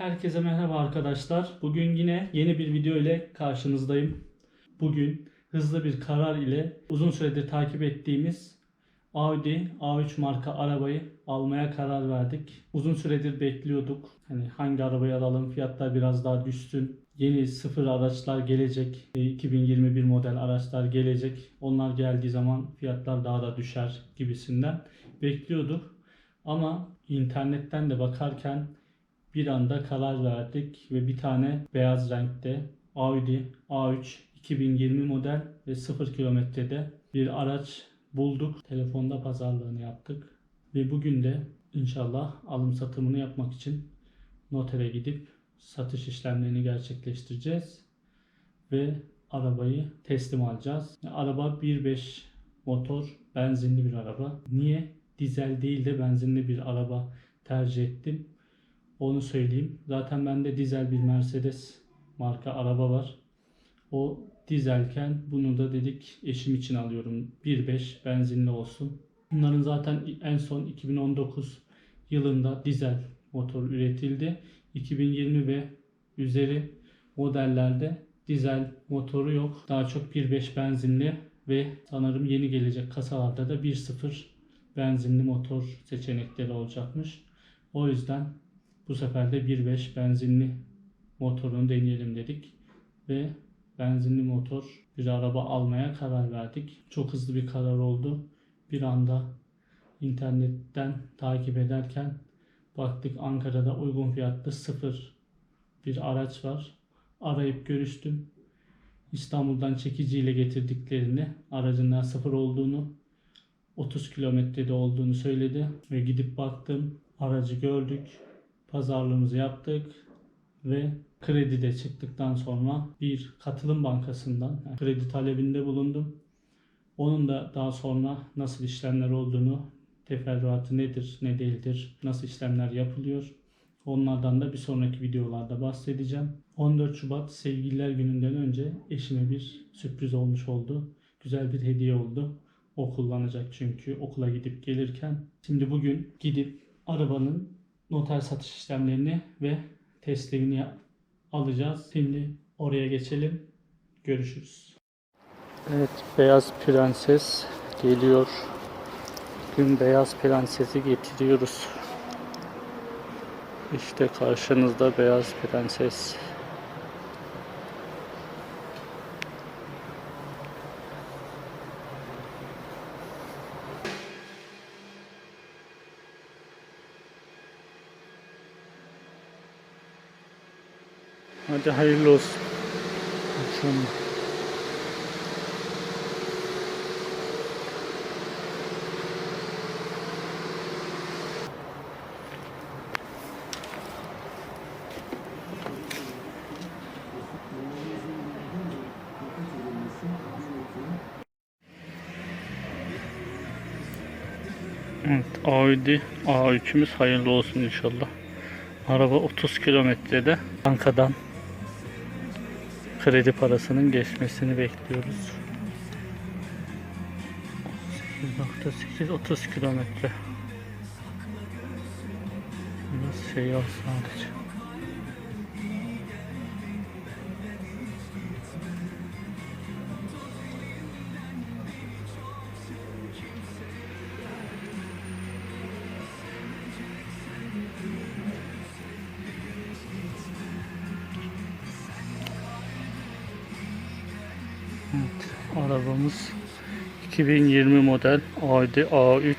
Herkese merhaba arkadaşlar. Bugün yine yeni bir video ile karşınızdayım. Bugün hızlı bir karar ile uzun süredir takip ettiğimiz Audi A3 marka arabayı almaya karar verdik. Uzun süredir bekliyorduk. Hani hangi arabayı alalım, fiyatlar biraz daha düşsün. Yeni sıfır araçlar gelecek. E, 2021 model araçlar gelecek. Onlar geldiği zaman fiyatlar daha da düşer gibisinden bekliyorduk. Ama internetten de bakarken bir anda karar verdik ve bir tane beyaz renkte Audi A3 2020 model ve 0 kilometrede bir araç bulduk. Telefonda pazarlığını yaptık. Ve bugün de inşallah alım satımını yapmak için notere gidip satış işlemlerini gerçekleştireceğiz. Ve arabayı teslim alacağız. Araba 1.5 motor benzinli bir araba. Niye dizel değil de benzinli bir araba tercih ettim? Onu söyleyeyim. Zaten bende dizel bir Mercedes marka araba var. O dizelken bunu da dedik eşim için alıyorum. 1.5 benzinli olsun. Bunların zaten en son 2019 yılında dizel motor üretildi. 2020 ve üzeri modellerde dizel motoru yok. Daha çok 1.5 benzinli ve sanırım yeni gelecek kasalarda da 1.0 benzinli motor seçenekleri olacakmış. O yüzden bu sefer de 1.5 benzinli motorunu deneyelim dedik ve benzinli motor bir araba almaya karar verdik. Çok hızlı bir karar oldu. Bir anda internetten takip ederken baktık Ankara'da uygun fiyatlı sıfır bir araç var. Arayıp görüştüm. İstanbul'dan çekiciyle getirdiklerini, aracın sıfır olduğunu, 30 kilometrede olduğunu söyledi ve gidip baktım. Aracı gördük. Pazarlığımızı yaptık ve kredi de çıktıktan sonra bir katılım bankasından yani kredi talebinde bulundum. Onun da daha sonra nasıl işlemler olduğunu, teferruatı nedir, ne değildir, nasıl işlemler yapılıyor. Onlardan da bir sonraki videolarda bahsedeceğim. 14 Şubat Sevgililer Günü'nden önce eşime bir sürpriz olmuş oldu. Güzel bir hediye oldu. O kullanacak çünkü okula gidip gelirken. Şimdi bugün gidip arabanın noter satış işlemlerini ve teslimini alacağız. Şimdi oraya geçelim. Görüşürüz. Evet, Beyaz Prenses geliyor. Bugün Beyaz Prenses'i getiriyoruz. İşte karşınızda Beyaz Prenses. Hadi hayırlı olsun. Akşam. Evet, Audi A3'ümüz hayırlı olsun inşallah. Araba 30 kilometrede bankadan kredi parasının geçmesini bekliyoruz. 8.8 30 kilometre. Biraz şey var sadece. Arabamız 2020 model Audi A3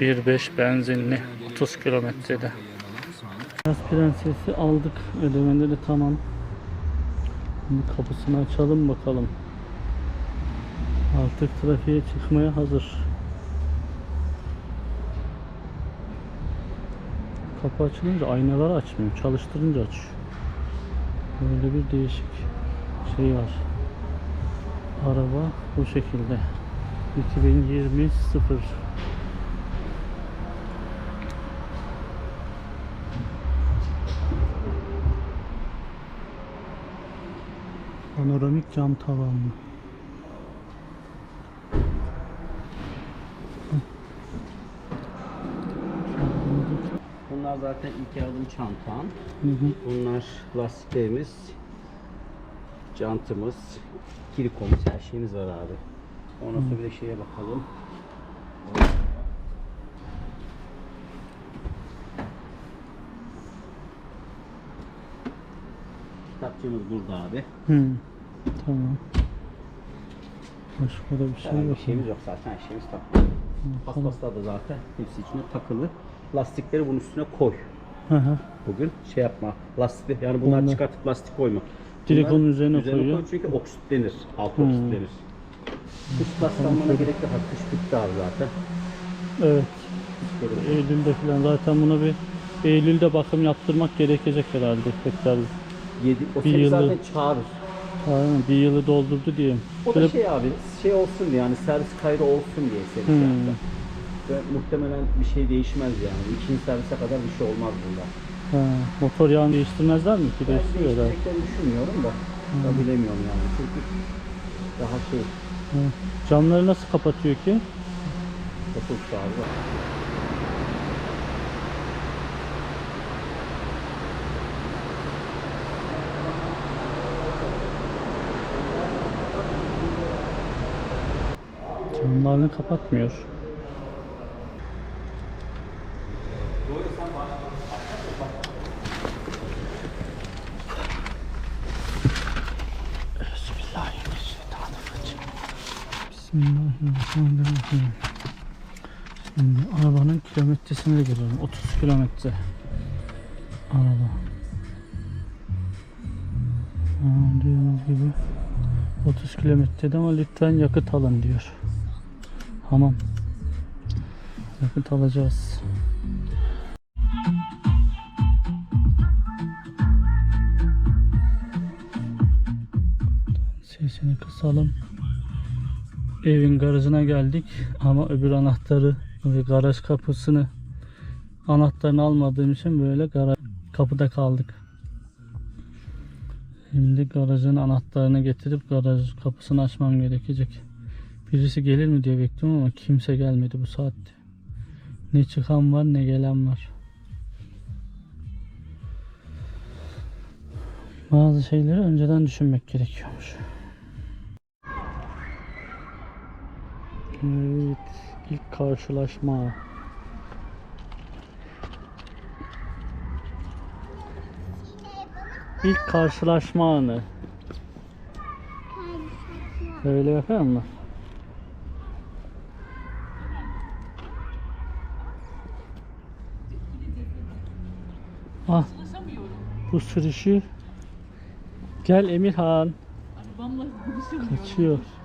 1.5 benzinli 30 kilometrede. Beyaz Prenses'i aldık. Ödemeleri tamam. Şimdi kapısını açalım bakalım. Artık trafiğe çıkmaya hazır. Kapı açılınca aynaları açmıyor. Çalıştırınca açıyor. Böyle bir değişik şey var. Araba bu şekilde. 2020 0 Panoramik cam tavanlı. Bunlar zaten ilk yardım çantan. Hı hı. Bunlar lastiklerimiz, jantımız, kilikomuz, her şeyimiz var abi. Ondan sonra bir de şeye bakalım. Kitapçığımız burada abi. Hı. Tamam. Başka da bir şey Herhangi yok. bir şeyimiz yok zaten, her şeyimiz takılı. Paspaslar da zaten hepsi içine takılı. Lastikleri bunun üstüne koy. Hı hı. Bugün şey yapma, lastik yani bunlar Onlar- çıkartıp lastik koyma. Direkt Bunlar onun üzerine koyuyor. koy çünkü oksitlenir, alt Hmm. oksitlenir. Kış lastiklenmene gerek yok. Kış bitti abi zaten. Evet. Eylül'de falan zaten buna bir Eylül'de bakım yaptırmak gerekecek herhalde tekrar. Yedi, o Bir yıllık- zaten çağırır. Aynen bir yılı doldurdu diyeyim. O da Böyle- şey abi, şey olsun diye yani servis kaydı olsun diye Hmm. şey yaptı. Ve muhtemelen bir şey değişmez yani. İkinci servise kadar bir şey olmaz bunda. Ha, motor yağını değiştirmezler mi ki? Ben Değiştiriyorlar. değiştireceklerini düşünmüyorum da. Da bilemiyorum yani. Çünkü daha şey, Ha. Camları nasıl kapatıyor ki? kaput abi. Camlarını kapatmıyor. Şimdi arabanın kilometresine giriyorum. 30 kilometre. Araba. Gördüğünüz gibi 30 kilometrede ama lütfen yakıt alın diyor. Tamam. Yakıt alacağız. Sesini kısalım. Evin garajına geldik ama öbür anahtarı ve garaj kapısını anahtarını almadığım için böyle garaj kapıda kaldık. Şimdi garajın anahtarını getirip garaj kapısını açmam gerekecek. Birisi gelir mi diye bekliyorum ama kimse gelmedi bu saatte. Ne çıkan var ne gelen var. Bazı şeyleri önceden düşünmek gerekiyormuş. Evet, ilk karşılaşma. İlk karşılaşma anı. Öyle yapar mı? Ah, bu sürüşü. Gel Emirhan. Kaçıyor.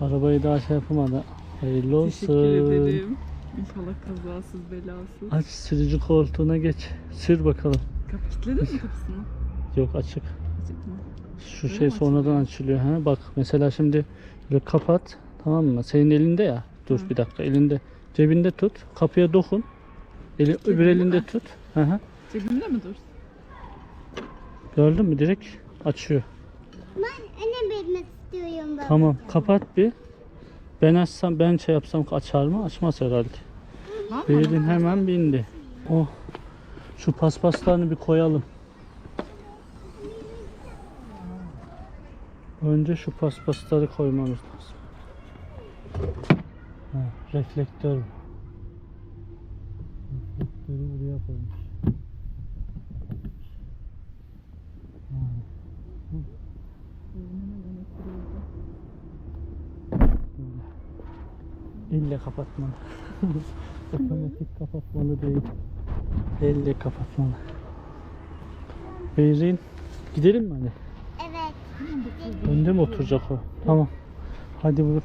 Arabayı daha şey yapamadı. Hayırlı olsun. Teşekkür ederim. İnşallah kazasız belasız. Aç sürücü koltuğuna geç. Sür bakalım. Kapı kilitledin mi kapısını? Yok açık. Açık mı? Şu Öyle şey mi sonradan açılıyor. Ha? Bak mesela şimdi böyle kapat. Tamam mı? Senin elinde ya. Dur Hı. bir dakika. Elinde. Cebinde tut. Kapıya dokun. Eli, öbür Cebimde elinde mi? tut. Hı hı. Cebimde mi dur? Gördün mü? Direkt açıyor. Ben Tamam. Kapat bir. Ben açsam ben şey yapsam açar mı? Açmaz herhalde. Berin hemen bindi. Oh. Şu paspaslarını bir koyalım. Önce şu paspasları koymamız lazım. Ha, reflektör. Reflektörü buraya koymuş. Ha. Hı. Böyle. Elle kapatmalı. Otomatik kapatmalı değil. Elle kapatmalı. Beyrin gidelim mi hadi? Evet. Önde mi oturacak o? Tamam. Hadi buyur.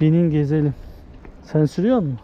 Binin gezelim. Sen sürüyor musun?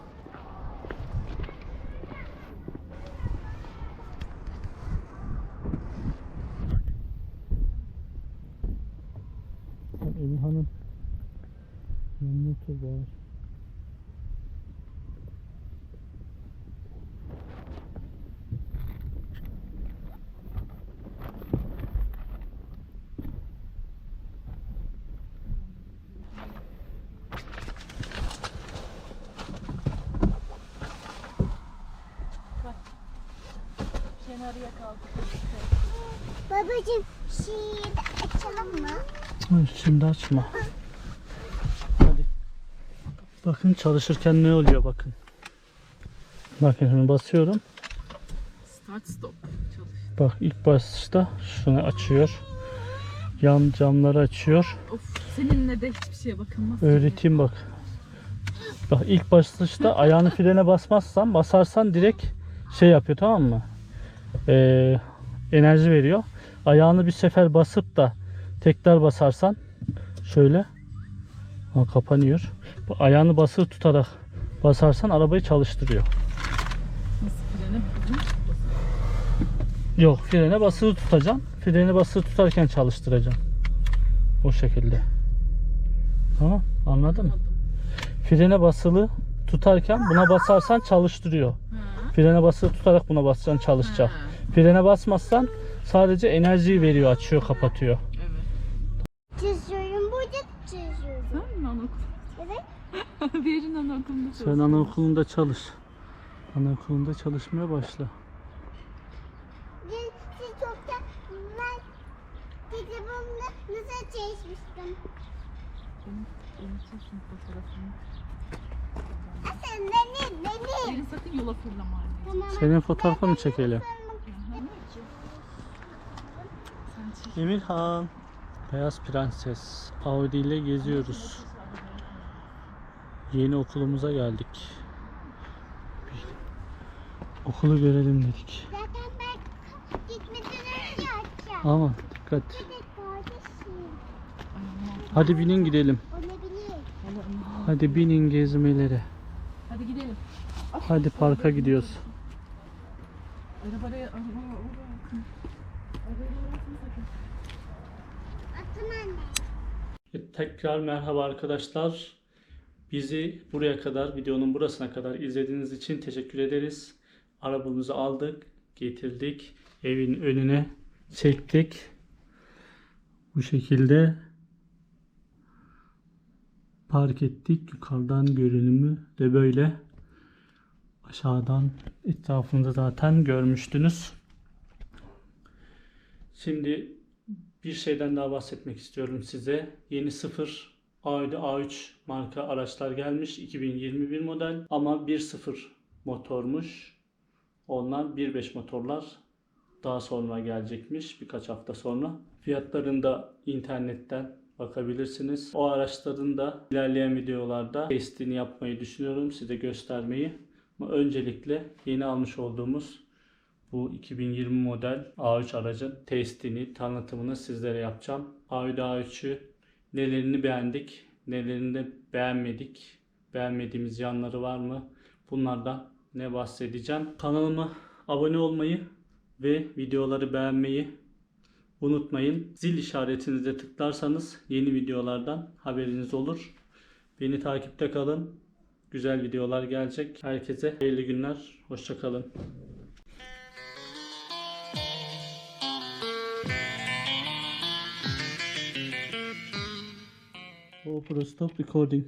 Babacım şeyi de açalım mı? Şimdi açma. Hadi. Bakın çalışırken ne oluyor bakın. Bakın şimdi basıyorum. Start stop. Çalış. Bak ilk başta şunu açıyor. Yan camları açıyor. Of seninle de hiçbir şeye bakılmaz. Öğreteyim bak. Bak ilk başta ayağını frene basmazsan basarsan direkt şey yapıyor tamam mı? Ee, enerji veriyor. Ayağını bir sefer basıp da tekrar basarsan şöyle ha, kapanıyor. Bu ayağını basılı tutarak basarsan arabayı çalıştırıyor. Nasıl frene bugün Yok frene basılı tutacaksın. Freni basılı tutarken çalıştıracaksın. O şekilde. Tamam anladın mı? Frene basılı tutarken buna basarsan çalıştırıyor. Frene basılı tutarak buna basacaksın çalışacak. Frene basmazsan sadece enerjiyi veriyor, açıyor, kapatıyor. Evet. Çiziyorum burada çiziyorum. Sen mi anaokulu? Evet. bir yerin anaokulunda Sen çalışıyorsun. anaokulunda çalış. Anaokulunda çalışmaya başla. Dün siz çoktan ben kitabımda nasıl çalışmıştım. Unutursun fotoğrafını. Sen beni beni. Yerin sakın yola fırlama anne. Tamam. Senin fotoğrafını çekelim. Emirhan. Beyaz Prenses. Audi ile geziyoruz. Yeni okulumuza geldik. Bir okulu görelim dedik. Zaten ben gitmeden önce açacağım. Aman dikkat. Hadi binin gidelim. Hadi binin gezmelere. Hadi gidelim. Hadi parka gidiyoruz. Arabaya, arabaya, arabaya. Tekrar merhaba arkadaşlar. Bizi buraya kadar, videonun burasına kadar izlediğiniz için teşekkür ederiz. Arabamızı aldık, getirdik. Evin önüne çektik. Bu şekilde park ettik. Yukarıdan görünümü de böyle. Aşağıdan etrafında zaten görmüştünüz. Şimdi bir şeyden daha bahsetmek istiyorum size. Yeni sıfır Audi A3 marka araçlar gelmiş. 2021 model ama 1.0 motormuş. Onlar 1.5 motorlar daha sonra gelecekmiş birkaç hafta sonra. Fiyatlarını da internetten bakabilirsiniz. O araçların da ilerleyen videolarda testini yapmayı düşünüyorum. Size göstermeyi. Ama öncelikle yeni almış olduğumuz bu 2020 model A3 aracın testini, tanıtımını sizlere yapacağım. Audi A3'ü nelerini beğendik, nelerini de beğenmedik, beğenmediğimiz yanları var mı? Bunlardan ne bahsedeceğim. Kanalıma abone olmayı ve videoları beğenmeyi unutmayın. Zil işaretini de tıklarsanız yeni videolardan haberiniz olur. Beni takipte kalın. Güzel videolar gelecek. Herkese hayırlı günler. Hoşçakalın. GoPro stop recording.